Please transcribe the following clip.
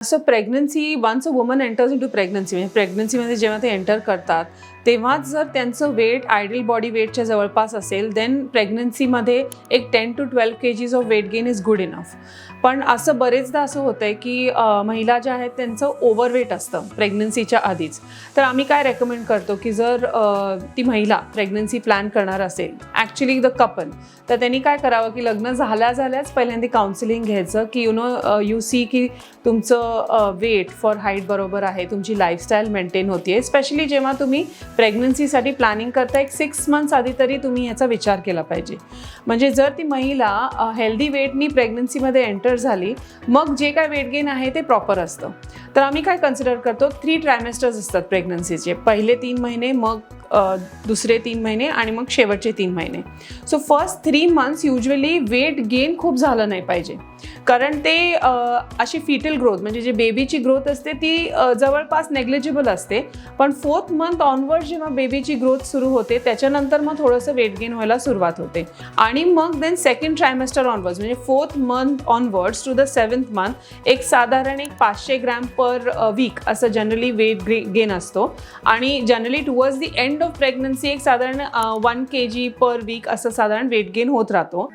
So pregnancy once a woman enters into pregnancy म्हणजे प्रेग्नन्सीमध्ये जेव्हा ते एंटर करतात तेव्हाच जर त्यांचं वेट आयडल बॉडी वेटच्या जवळपास असेल देन प्रेग्नन्सीमध्ये एक ten two twelve kgs of weight gain is good enough पण असं बरेचदा असं होतं आहे की महिला ज्या आहेत त्यांचं ओव्हरवेट असतं प्रेग्नन्सीच्या आधीच. तर आम्ही काय रेकमेंड करतो की जर ती महिला प्रेग्नन्सी प्लॅन करणार असेल ॲक्च्युली द कपल तर त्यांनी काय करावं की लग्न झाल्या झाल्याच पहिल्यांदा काउन्सिलिंग घ्यायचं की यु नो यू सी की तुमचं वेट फॉर हाईट बरोबर आहे तुमची लाईफस्टाईल मेंटेन होते स्पेशली जेव्हा तुम्ही प्रेग्नन्सीसाठी प्लॅनिंग करता एक सिक्स मंथ्स आधी तरी तुम्ही याचा विचार केला पाहिजे. म्हणजे जर ती महिला हेल्दी वेटनी प्रेग्नन्सीमध्ये एंटर झाली मग जे काय वेट गेन आहे ते प्रॉपर असतं. तर आम्ही काय कन्सिडर करतो? थ्री ट्रायमेस्टर्स असतात प्रेग्नन्सीचे पहिले तीन महिने मग दुसरे तीन महिने आणि मग शेवटचे तीन महिने. So first three months usually weight gain खूप झालं नाही पाहिजे. कारण ते अशी फिटल ग्रोथ म्हणजे जे बेबीची ग्रोथ असते ती जवळपास नेग्लिजिबल असते. पण फोर्थ मंथ ऑनवर्ड जेव्हा बेबीची ग्रोथ सुरू होते त्याच्यानंतर मग थोडंसं वेट गेन व्हायला सुरुवात होते. आणि मग देन सेकंड ट्रायमेस्टर ऑनवर्ड्स म्हणजे fourth month onwards to the seventh month एक साधारण एक पाचशे ग्रॅम पर वीक uh, असं जनरली वेट गेन असतो. आणि generally towards the end of pregnancy एक साधारण वन के जी पर वीक असं साधारण वेट गेन होत राहतो.